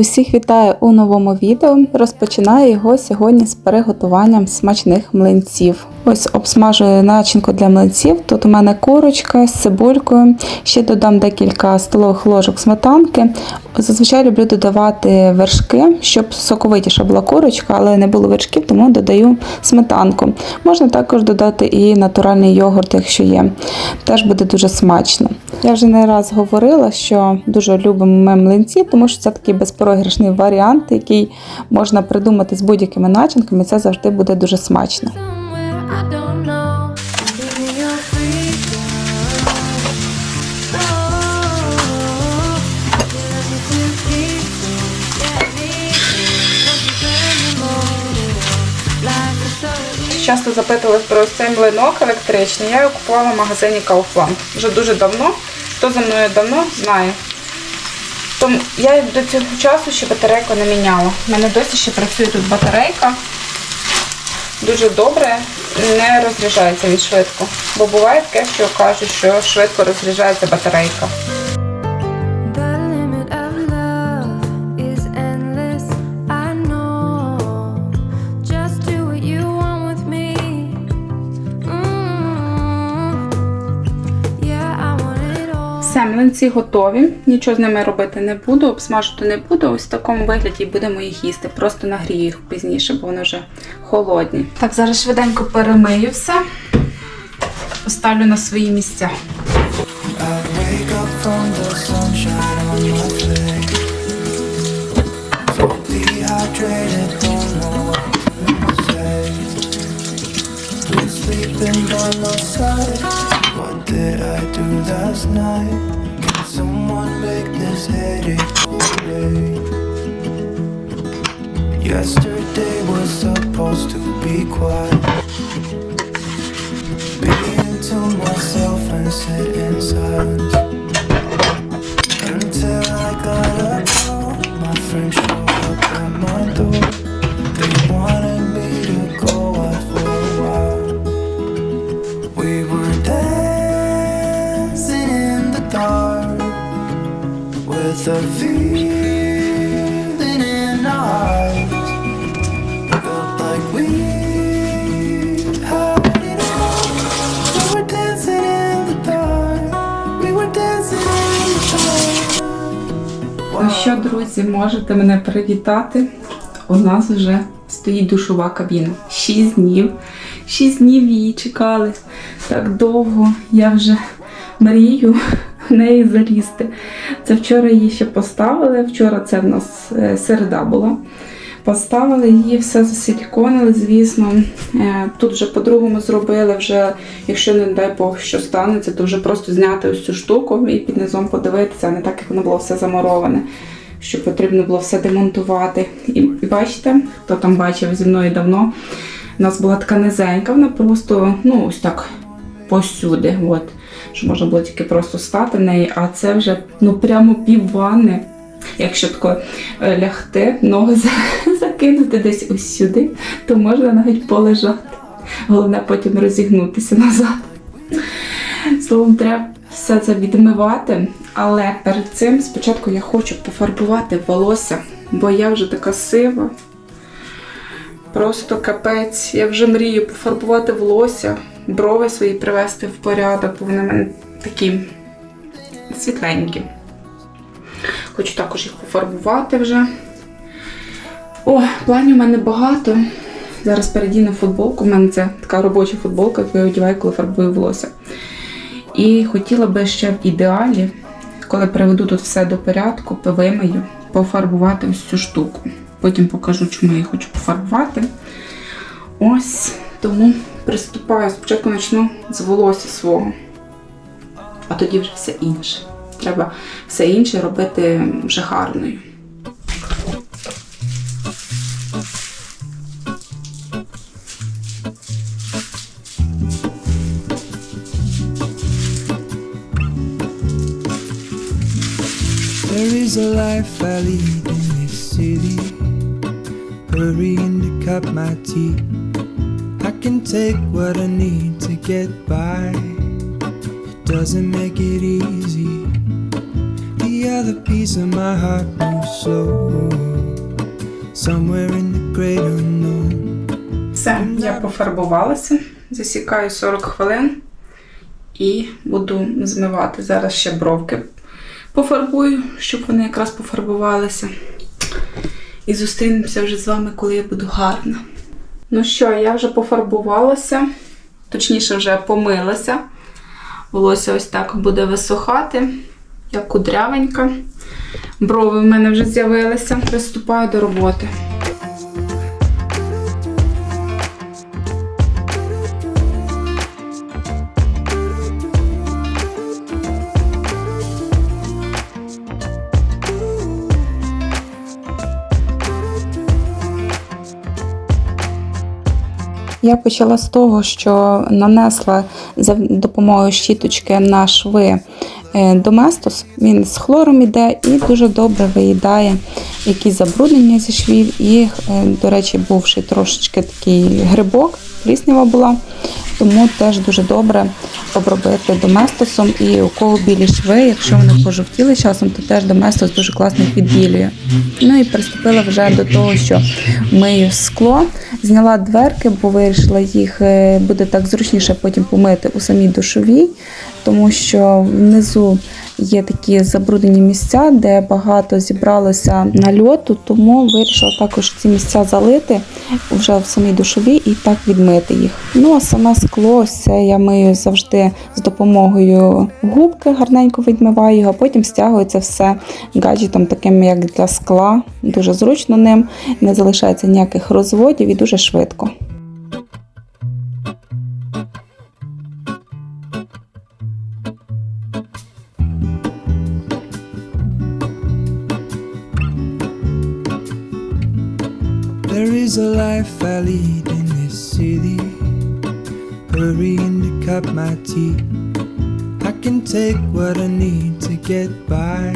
Усіх вітаю у новому відео. Розпочинаю його сьогодні з приготуванням смачних млинців. Ось обсмажую начинку для млинців. Тут у мене курочка з цибулькою. Ще додам декілька столових ложок сметанки. Зазвичай люблю додавати вершки, щоб соковитіша була курочка, але не було вершків, тому додаю сметанку. Можна також додати і натуральний йогурт, якщо є. Теж буде дуже смачно. Я вже не раз говорила, що дуже любимо ми млинці, тому що це такий безпрограшний варіант, який можна придумати з будь-якими начинками. Це завжди буде дуже смачно. Часто запитували про цей млинок електричний. Я його купувала в магазині Kaufland. Вже дуже давно. Хто за мною давно, знає. Тому я до цього часу ще батарейку не міняла. У мене досі ще працює тут батарейка. Дуже добре, не розряджається він швидко. Бо буває таке, що кажуть, що швидко розряджається батарейка. Млинці готові. Нічого з ними робити не буду, обсмажити не буду. Ось в такому вигляді будемо їх їсти. Просто нагрію їх пізніше, бо вони вже холодні. Так, зараз швиденько перемию все. Поставлю на свої місця. Sleeping by my side. What did I do last night? Someone make this headache away? Yesterday was supposed to be quiet. Being to myself and sit in silence Ну що, друзі, можете мене привітати. У нас вже стоїть душова кабіна. Шість днів. Шість днів її чекали. Так довго. Я вже мрію в неї залізти. Це вчора її ще поставили. Вчора це в нас е, середа була. Поставили її, все засиліконили, звісно. Е, Тут вже по-другому зробили, вже, якщо не дай Бог, що станеться, то вже просто зняти ось цю штуку і під низом подивитися, а не так, як воно було все замуроване, що потрібно було все демонтувати. І, бачите, хто там бачив зі мною давно, у нас була така низенька, вона просто, ну, ось так посюди. От, що можна було тільки просто стати в неї, а це вже ну прямо пів ванни. Якщо тако е, лягти, ноги закинути десь ось сюди, то можна навіть полежати. Головне потім розігнутися назад. Словом, треба все це відмивати, але перед цим спочатку я хочу пофарбувати волосся, бо я вже така сива. Просто капець. Я вже мрію пофарбувати волосся, брови свої привести в порядок, бо вони в мене такі світленькі. Хочу також їх пофарбувати вже. О, планів у мене багато. Зараз передіну футболку. У мене це така робоча футболка, яку я одягаю, коли фарбую волосся. І хотіла би ще в ідеалі, коли приведу тут все до порядку, вимию, пофарбувати ось цю штуку. Потім покажу, чому я її хочу пофарбувати. Ось тому приступаю. Спочатку почну з волосся свого, а тоді вже все інше. Треба все інше робити вже гарною. Is a life I lead in this city. Hurrying to cut my teeth. I can take what I need to get by. It doesn't make it easy. The the other piece of my heart moves slow. Somewhere in the great unknown. Все, я пофарбувалася, засікаю 40 хвилин і буду змивати. Зараз ще бровки пофарбую, щоб вони якраз пофарбувалися. І зустрінемося вже з вами, коли я буду гарна. Ну що, я вже пофарбувалася, точніше, вже помилася. Волосся ось так буде висохати, як кудрявенька. Брови в мене вже з'явилися. Приступаю до роботи. Я почала з того, що нанесла за допомогою щіточки на шви е, Доместос. Він з хлором іде і дуже добре виїдає якісь забруднення зі швів. І, е, до речі, бувший трошечки такий грибок, пліснява була. Тому теж дуже добре обробити доместосом. І у кого білі шви, якщо вони пожовтіли часом, то теж доместос дуже класно підбілює. Ну і приступила вже до того, що мию скло, зняла дверки, бо вирішила їх е, буде так зручніше потім помити у самій душовій, тому що внизу є такі забруднені місця, де багато зібралося нальоту, тому вирішила також ці місця залити вже в самій душовій і так відмити їх. Ну а саме скло, це я мию завжди з допомогою губки, гарненько відмиваю його, а потім стягую це все гаджетом, таким як для скла. Дуже зручно ним, не залишається ніяких розводів і дуже швидко. There is a life I lead in this city. Hurrying to cut my teeth. I can take what I need to get by.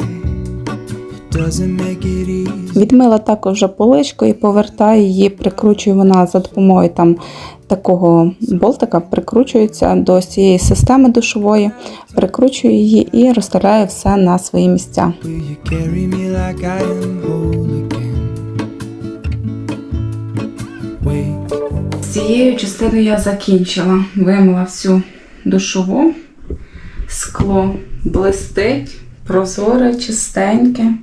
It doesn't make it easy. Відмила також вже поличку і повертаю її, прикручую вона за допомогою там такого болтика, прикручується до цієї системи душової, прикручую її і розставляю все на свої місця. Цією частиною я закінчила. Вимила всю душову. Скло блистить, прозоре, чистеньке.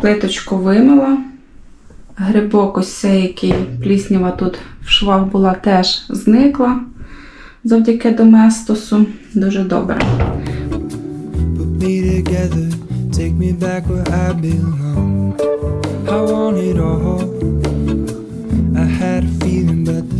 Плиточку вимила. Грибок ось цей, який пліснява тут в швах була, теж зникла завдяки доместосу. Дуже добре. I had a feeling, but the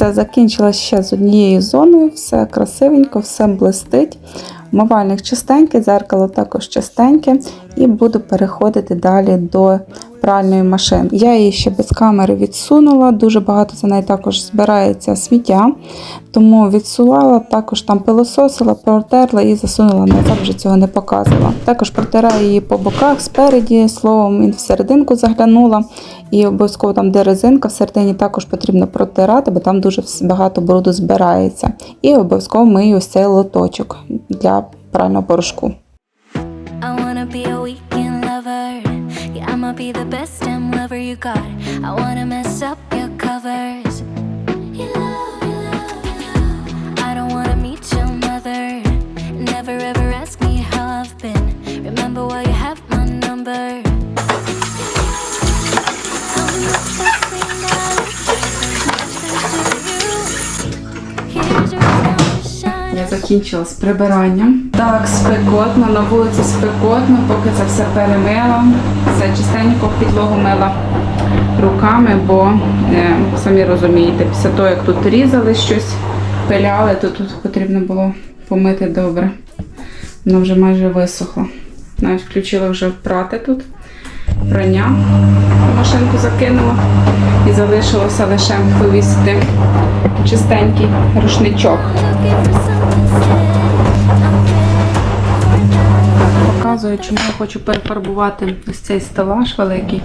Все закінчилось ще з однією зоною, все красивенько, все блистить. Мивальник чистенький, дзеркало також чистеньке, і буду переходити далі до пральної машини. Я її ще без камери відсунула, дуже багато за нею також збирається сміття, тому відсувала, також там пилососила, протерла і засунула назад, вже цього не показувала. Також протираю її по боках, спереді, словом, і всерединку заглянула. І обов'язково там, де резинка, всередині також потрібно протирати, бо там дуже багато бруду збирається. І обов'язково мию ось цей лоточок для прального порошку. I wanna be a weekend lover. Yeah, I'ma be the lover. I wanna mess up your covers. You love, you love, you love. I don't wanna meet your mother. Never ever ask me how I've been. Remember why you have my number. Я закінчила з прибиранням. Так, спекотно, на вулиці спекотно, поки це все перемила. Все чистенько підлогу мила руками, бо е, самі розумієте, після того, як тут різали щось, пиляли, то тут потрібно було помити добре. Воно вже майже висохло. Навіть включила вже прати тут. Прання машинку закинула і залишилося лише повісити чистенький рушничок. Показую, чому я хочу перефарбувати ось цей стелаж великий.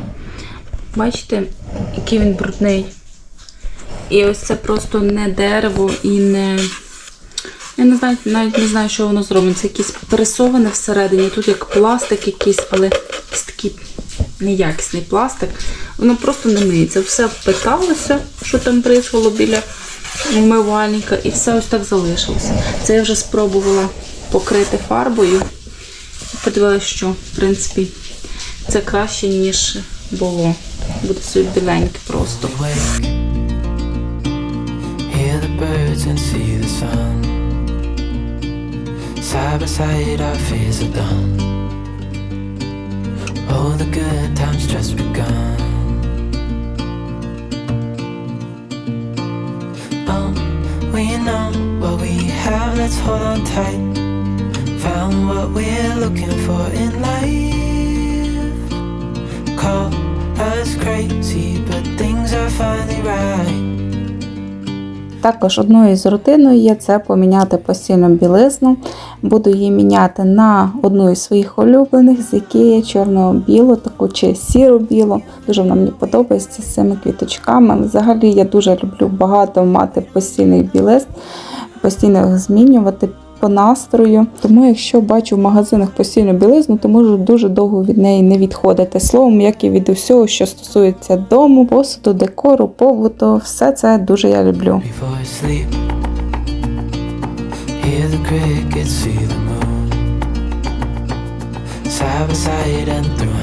Бачите, який він брудний. І ось це просто не дерево і не. Я не знаю, навіть не знаю, що воно зроблено. Це якесь пресоване всередині. Тут як пластик якийсь, але якийсь такий неякісний пластик. Воно просто не миється. Все впиталося, що там прийшло біля умивальника, і все ось так залишилося. Це я вже спробувала покрити фарбою. Подивилася, що в принципі це краще, ніж було. Буде собі біленьке просто. We wake, hear the birds and see the sun. Side by side, our fears are done. Oh, the good times just begun. Oh, we know what we have, let's hold on tight. Found what we're looking for in life. Також одною з рутиною є це поміняти постійну білизну. Буду її міняти на одну із своїх улюблених з Ікеї чорно-білу, таку чи сіро-білу. Дуже вона мені подобається з цими квіточками. Взагалі я дуже люблю багато мати постійний білизн, постійно їх змінювати по настрою. Тому, якщо бачу в магазинах постійну білизну, то можу дуже довго від неї не відходити. Словом, як і від усього, що стосується дому, посуду, декору, побуту, все це дуже я люблю. Side by side and through.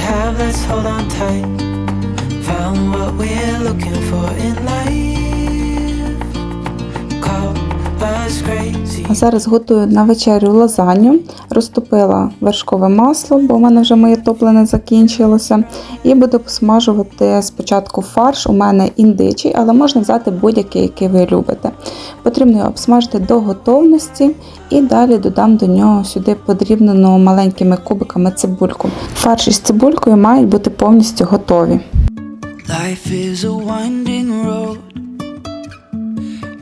Have, let's hold on tight. Found what we're looking for in life. А зараз готую на вечерю лазанью. Розтопила вершкове масло, бо в мене вже моє топлене закінчилося. І буду посмажувати спочатку фарш. У мене індичий, але можна взяти будь-який, який ви любите. Потрібно його обсмажити до готовності і далі додам до нього сюди подрібнену маленькими кубиками цибульку. Фарш із цибулькою мають бути повністю готові. Life is a winding road,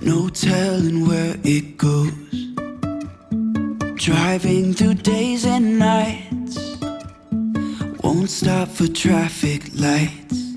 no telling where it goes. Driving through days and nights, won't stop for traffic lights.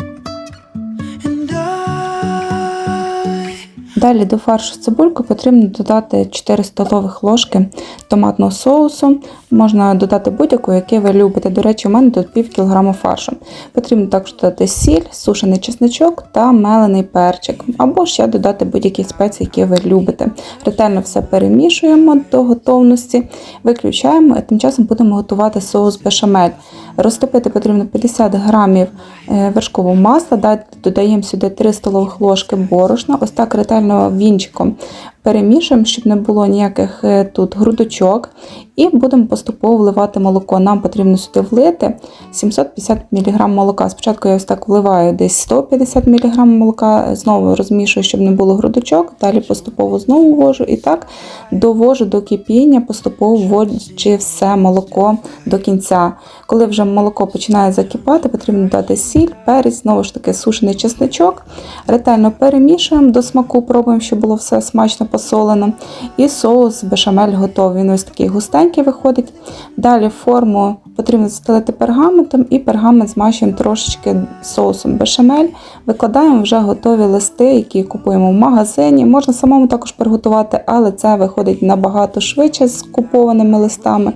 Далі до фаршу з цибулькою потрібно додати 4 столових ложки томатного соусу. Можна додати будь-яку, який ви любите. До речі, у мене тут пів кілограма фаршу. Потрібно також додати сіль, сушений чесничок та мелений перчик. Або ще додати будь-які спеції, які ви любите. Ретельно все перемішуємо до готовності, виключаємо і тим часом будемо готувати соус бешамель. Розтопити потрібно 50 грамів е, вершкового масла, додаємо сюди 3 столових ложки борошна, ось так ретельно вінчиком перемішуємо, щоб не було ніяких е, тут грудочок. І будемо поступово вливати молоко. Нам потрібно сюди влити 750 мг молока. Спочатку я ось так вливаю десь 150 мг молока, знову розмішую, щоб не було грудочок. Далі поступово знову ввожу і так довожу до кипіння, поступово вводячи все молоко до кінця. Коли вже молоко починає закипати, потрібно додати сіль, перець, знову ж таки сушений чесничок. Ретельно перемішуємо до смаку, пробуємо, щоб було все смачно посолено. І соус бешамель готовий. Він ось такий густенький виходить. Далі форму потрібно застелити пергаментом і пергамент змащуємо трошечки соусом бешамель. Викладаємо вже готові листи, які купуємо в магазині. Можна самому також приготувати, але це виходить набагато швидше з купованими листами.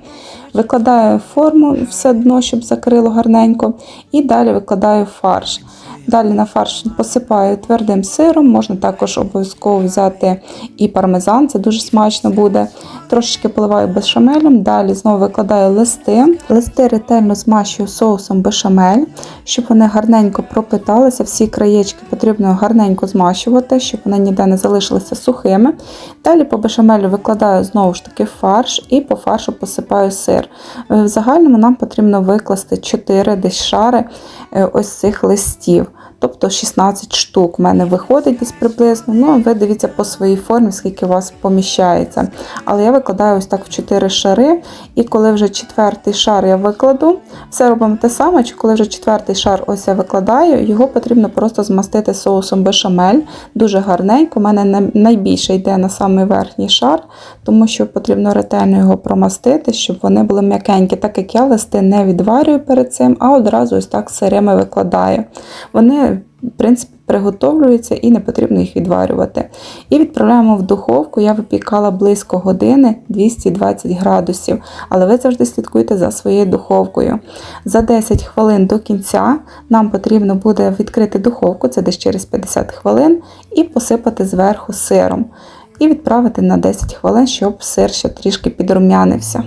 Викладаю форму все дно, щоб закрило гарненько, і далі викладаю фарш. Далі на фарш посипаю твердим сиром, можна також обов'язково взяти і пармезан, це дуже смачно буде. Трошечки поливаю бешамелем, далі знову викладаю листи. Листи ретельно змащую соусом бешамель, щоб вони гарненько пропиталися. Всі краєчки потрібно гарненько змащувати, щоб вони ніде не залишилися сухими. Далі по бешамелю викладаю знову ж таки фарш і по фаршу посипаю сир. В загальному нам потрібно викласти 4 десь шари е, ось цих листів. Тобто 16 штук в мене виходить десь приблизно. Ну, ви дивіться по своїй формі, скільки у вас поміщається. Але я викладаю ось так в 4 шари, і коли вже четвертий шар я викладу, все робимо те саме, чи коли вже четвертий шар ось я викладаю, його потрібно просто змастити соусом бешамель. Дуже гарненько. У мене найбільше йде на самий верхній шар, тому що потрібно ретельно його промастити, щоб вони були м'якенькі, так як я листи не відварюю перед цим, а одразу ось так сирими викладаю. Вони, в принципі, приготовлюються і не потрібно їх відварювати. І відправляємо в духовку. Я випікала близько години 220 градусів, але ви завжди слідкуйте за своєю духовкою. За 10 хвилин до кінця нам потрібно буде відкрити духовку, це десь через 50 хвилин, і посипати зверху сиром. І відправити на 10 хвилин, щоб сир ще трішки підрум'янився.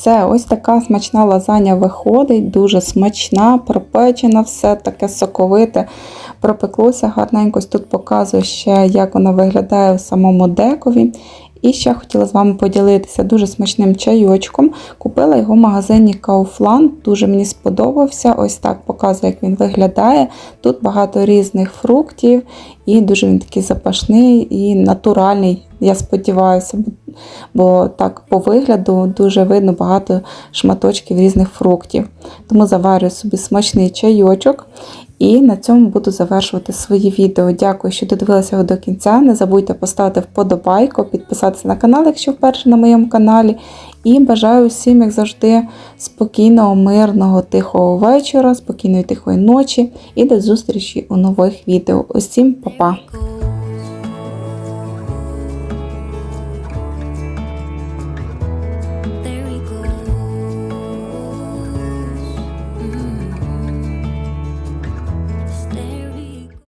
Все, ось така смачна лазаня виходить, дуже смачна, пропечена, все таке соковите. Пропеклося гарненько. Ось Тут показую ще, як воно виглядає в самому декові. І ще хотіла з вами поділитися дуже смачним чайочком. Купила його в магазині Kaufland, дуже мені сподобався. Ось так показую, як він виглядає. Тут багато різних фруктів, і дуже він такий запашний і натуральний. Я сподіваюся, бо- так по вигляду дуже видно багато шматочків різних фруктів. Тому заварюю собі смачний чайочок. І на цьому буду завершувати свої відео. Дякую, що додивилися його до кінця. Не забудьте поставити вподобайку, підписатися на канал, якщо вперше на моєму каналі. І бажаю всім, як завжди, спокійного, мирного, тихого вечора, спокійної тихої ночі і до зустрічі у нових відео. Усім па-па!